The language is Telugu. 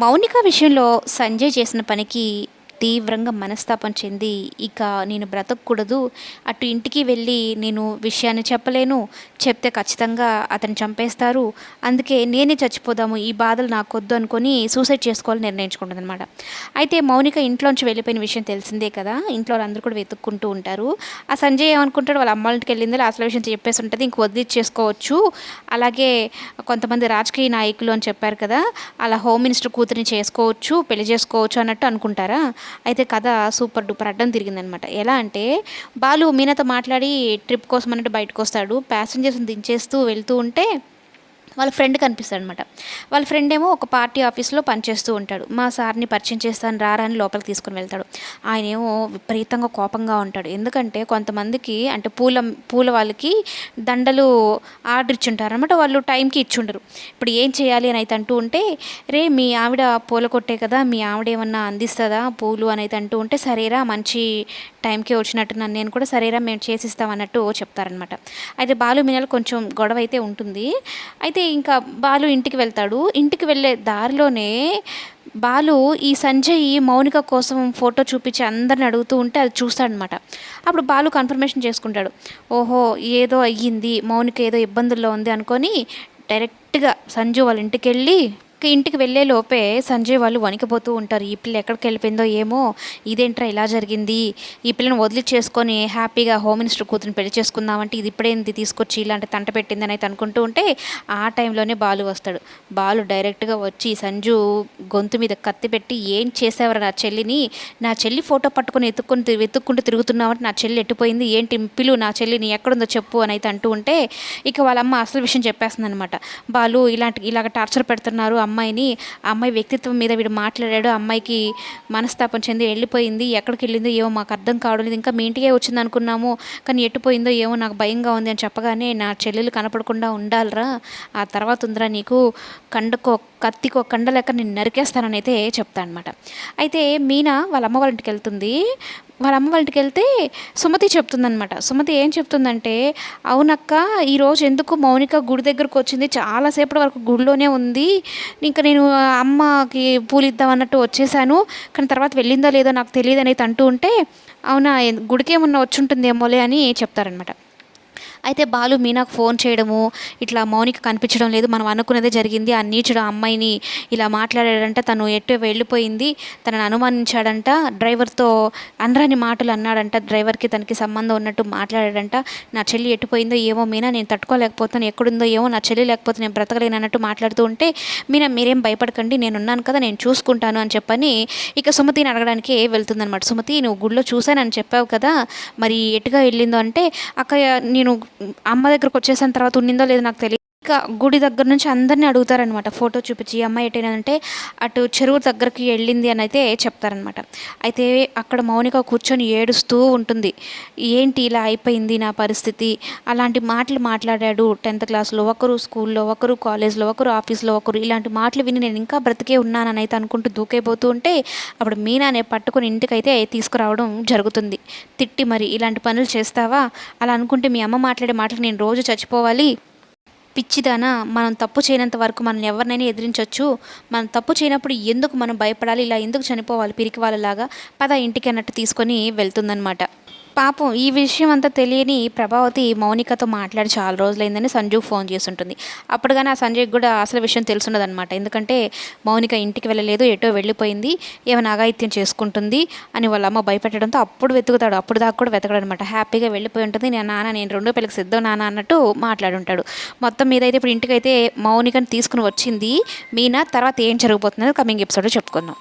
మౌనిక విషయంలో సంజయ్ చేసిన పనికి తీవ్రంగా మనస్తాపం చెంది ఇక నేను బ్రతకూడదు అటు ఇంటికి వెళ్ళి నేను విషయాన్ని చెప్పలేను చెప్తే ఖచ్చితంగా అతను చంపేస్తారు. అందుకే నేనే చచ్చిపోదాము ఈ బాధలు నాకొద్దు అనుకొని సూసైడ్ చేసుకోవాలని నిర్ణయించుకుంటుంది అనమాట అయితే మౌనిక ఇంట్లోంచి వెళ్ళిపోయిన విషయం తెలిసిందే కదా ఇంట్లో వాళ్ళందరూ కూడా వెతుక్కుంటూ ఉంటారు. ఆ సంజయ్ ఏమనుకుంటాడు వాళ్ళ అమ్మ ఇంటికి వెళ్ళింది అసలు విషయం చెప్పేసి ఉంటుంది ఇంక వదిలిచ్చేసుకోవచ్చు. అలాగే కొంతమంది రాజకీయ నాయకులు అని చెప్పారు కదా అలా హోమ్ మినిస్టర్ కూతురిని చేసుకోవచ్చు పెళ్ళి చేసుకోవచ్చు అన్నట్టు అనుకుంటారా? అయితే కథ సూపర్ డూపర్ అడ్డం తిరిగిందనమాట. ఎలా అంటే బాలు మీనాతో మాట్లాడి ట్రిప్ కోసం అన్నట్టు బయటకు వస్తాడు ప్యాసింజర్స్ని దించేస్తూ వెళ్తూ ఉంటే వాళ్ళ ఫ్రెండ్ కనిపిస్తాడు అనమాట వాళ్ళ ఫ్రెండ్ ఏమో ఒక పార్టీ ఆఫీస్లో పనిచేస్తూ ఉంటాడు. మా సార్ని పరిచయం చేస్తాను రారా అని లోపలికి తీసుకుని వెళ్తాడు. ఆయన ఏమో విపరీతంగా కోపంగా ఉంటాడు. ఎందుకంటే కొంతమందికి అంటే పూల పూల వాళ్ళకి దండలు ఆర్డర్ ఇచ్చుంటారు అనమాట వాళ్ళు టైంకి ఇచ్చుండరు. ఇప్పుడు ఏం చేయాలి అని అయితే అంటూ ఉంటే రే మీ ఆవిడ పూల కొట్టే కదా మీ ఆవిడ ఏమన్నా అందిస్తుందా పూలు? అని అయితే అంటూ ఉంటే సరేరా మంచి టైంకి వచ్చినట్టు నన్ను నేను కూడా. సరేరా మేము చేసిస్తామన్నట్టు చెప్తారనమాట. అయితే బాలు మీనాలు కొంచెం గొడవ అయితే ఉంటుంది. అయితే ఇంకా బాలు ఇంటికి వెళ్తాడు. ఇంటికి వెళ్ళే దారిలోనే బాలు ఈ సంజయ్ మౌనిక కోసం ఫోటో చూపించి అందరిని అడుగుతూ ఉంటే అది చూస్తాడనమాట. అప్పుడు బాలు కన్ఫర్మేషన్ చేసుకుంటాడు. ఓహో ఏదో అయ్యింది. మౌనిక ఏదో ఇబ్బందుల్లో ఉంది అనుకొని డైరెక్ట్గా సంజు వాళ్ళ ఇంటికి వెళ్ళి ఇంటికి వెళ్ళే లోపే సంజయ్ వాళ్ళు వణికిపోతూ ఉంటారు. ఈ పిల్ల ఎక్కడికి వెళ్ళిపోయిందో ఏమో ఇదేంట్రా ఇలా జరిగింది? ఈ పిల్లని వదిలి చేసుకొని హ్యాపీగా హోమ్ మినిస్టర్ కూతురుని పెళ్ళి చేసుకుందామంటే ఇది ఇప్పుడేంది తీసుకొచ్చి ఇలాంటి తంట పెట్టిందని అయితే అనుకుంటూ ఉంటే ఆ టైంలోనే బాలు వస్తాడు. బాలు డైరెక్ట్గా వచ్చి సంజు గొంతు మీద కత్తి పెట్టి ఏం చేసేవారు నా చెల్లిని? నా చెల్లి ఫోటో పట్టుకొని ఎత్తుకొని వెతుక్కుంటూ తిరుగుతున్నామంటే నా చెల్లి ఎట్టిపోయింది ఏంటి పిలు నా చెల్లిని ఎక్కడుందో చెప్పు అని అయితే అంటూ ఉంటే ఇక వాళ్ళ అమ్మ అసలు విషయం చెప్పేస్తుంది అనమాట బాలు ఇలాంటి ఇలాగ టార్చర్ పెడుతున్నారు అమ్మాయిని ఆ అమ్మాయి వ్యక్తిత్వం మీద వీడు మాట్లాడాడు అమ్మాయికి మనస్తాపం చెంది వెళ్ళిపోయింది ఎక్కడికి వెళ్ళిందో ఏమో మాకు అర్థం కావడం లేదు ఇంకా మీ ఇంటికే వచ్చింది అనుకున్నాము కానీ ఎట్టుపోయిందో ఏమో నాకు భయంగా ఉంది అని చెప్పగానే నా చెల్లెలు కనపడకుండా ఉండాలిరా ఆ తర్వాత ఉందిరా నీకు కండకో కత్తికో కండ లెక్క నేను నరికేస్తానని అయితే చెప్తా అనమాట అయితే మీనా వాళ్ళ అమ్మ వాళ్ళ ఇంటికి వెళ్తుంది. వాళ్ళ అమ్మ వాళ్ళ ఇంటికి వెళ్తే సుమతి చెప్తుందనమాట. సుమతి ఏం చెప్తుందంటే అవునక్క ఈరోజు ఎందుకు మౌనిక గుడి దగ్గరకు వచ్చింది? చాలాసేపటి వరకు గుడిలోనే ఉంది. ఇంకా నేను అమ్మకి పూలు ఇద్దాం అన్నట్టు వచ్చేసాను. కానీ తర్వాత వెళ్ళిందో లేదో నాకు తెలియదు అనేది అంటూ ఉంటే అవునా గుడికేమన్నా వచ్చి ఉంటుందేమోలే అని చెప్తారనమాట. అయితే బాలు మీనాకు ఫోన్ చేయడము ఇట్లా మౌనిక కనిపించడం లేదు. మనం అనుకున్నదే జరిగింది. ఆ నీచుడు అమ్మాయిని ఇలా మాట్లాడాడంట. తను ఎటు వెళ్ళిపోయింది. తనను అనుమానించాడంట. డ్రైవర్తో అనరాని మాటలు అన్నాడంట. డ్రైవర్కి తనకి సంబంధం ఉన్నట్టు మాట్లాడాడంట. నా చెల్లి ఎట్టుపోయిందో ఏమో మీనా నేను తట్టుకోలేకపోతాను. ఎక్కడుందో ఏమో నా చెల్లి లేకపోతే నేను బ్రతకలేను అన్నట్టు మాట్లాడుతూ ఉంటే మీనా మీరేం భయపడకండి. నేను ఉన్నాను కదా నేను చూసుకుంటాను అని చెప్పని ఇక సుమతిని అడగడానికి వెళ్తుందనమాట సుమతి నువ్వు గుడిలో చూశానని చెప్పావు కదా. మరి ఎటుగా వెళ్ళిందో అంటే అక్క నేను అమ్మ దగ్గరకు వచ్చేసిన తర్వాత ఉన్నిందో లేదో నాకు తెలియదు ఇంకా గుడి దగ్గర నుంచి అందరినీ అడుగుతారనమాట ఫోటో చూపించి అమ్మాయి ఎటైనా అటు చెరువు దగ్గరికి వెళ్ళింది అని అయితే చెప్తారనమాట అయితే అక్కడ మౌనిక కూర్చొని ఏడుస్తూ ఉంటుంది. ఏంటి ఇలా అయిపోయింది నా పరిస్థితి? అలాంటి మాటలు మాట్లాడాడు టెన్త్ క్లాస్లో. ఒకరు స్కూల్లో ఒకరు కాలేజ్లో ఒకరు ఆఫీస్లో ఒకరు ఇలాంటి మాటలు విని నేను ఇంకా బ్రతికే ఉన్నానని అయితే అనుకుంటూ దూకైపోతూ ఉంటే అప్పుడు మీనానే పట్టుకుని ఇంటికైతే తీసుకురావడం జరుగుతుంది. తిట్టి మరి ఇలాంటి పనులు చేస్తావా? అలా అనుకుంటే మీ అమ్మ మాట్లాడే మాటలు నేను రోజు చచ్చిపోవాలి. పిచ్చిదానా మనం తప్పు చేయనంత వరకు మనం ఎవరినైనా ఎదిరించవచ్చు మనం తప్పు చేయనప్పుడు ఎందుకు మనం భయపడాలి? ఇలా ఎందుకు చనిపోవాలి? పిరికి వాళ్ళలాగా పద ఇంటికి అన్నట్టు తీసుకొని వెళ్తుందనమాట పాపం ఈ విషయం అంతా తెలియని ప్రభావతి మౌనికతో మాట్లాడి చాలా రోజులైందని సంజుకు ఫోన్ చేస్తుంటుంది. అప్పుడు కానీ ఆ సంజయ్కి కూడా అసలు విషయం తెలుసుండదు అనమాట ఎందుకంటే మౌనిక ఇంటికి వెళ్ళలేదు ఎటో వెళ్ళిపోయింది ఏమైనా అఘాయిత్యం చేసుకుంటుంది అని వాళ్ళ అమ్మ భయపెట్టడంతో అప్పుడు వెతుకుతాడు. అప్పుడు దాకా కూడా వెతకడం అనమాట హ్యాపీగా వెళ్ళిపోయి ఉంటుంది. నేను నాన్న నేను రెండో పిల్లకి సిద్ధం నాన్న అన్నట్టు మాట్లాడుంటాడు మొత్తం మీద అయితే ఇప్పుడు ఇంటికైతే మౌనికని తీసుకుని వచ్చింది మీనా. తర్వాత ఏం జరగబోతుందో కమింగ్ ఎపిసోడ్ చెప్పుకుందాం.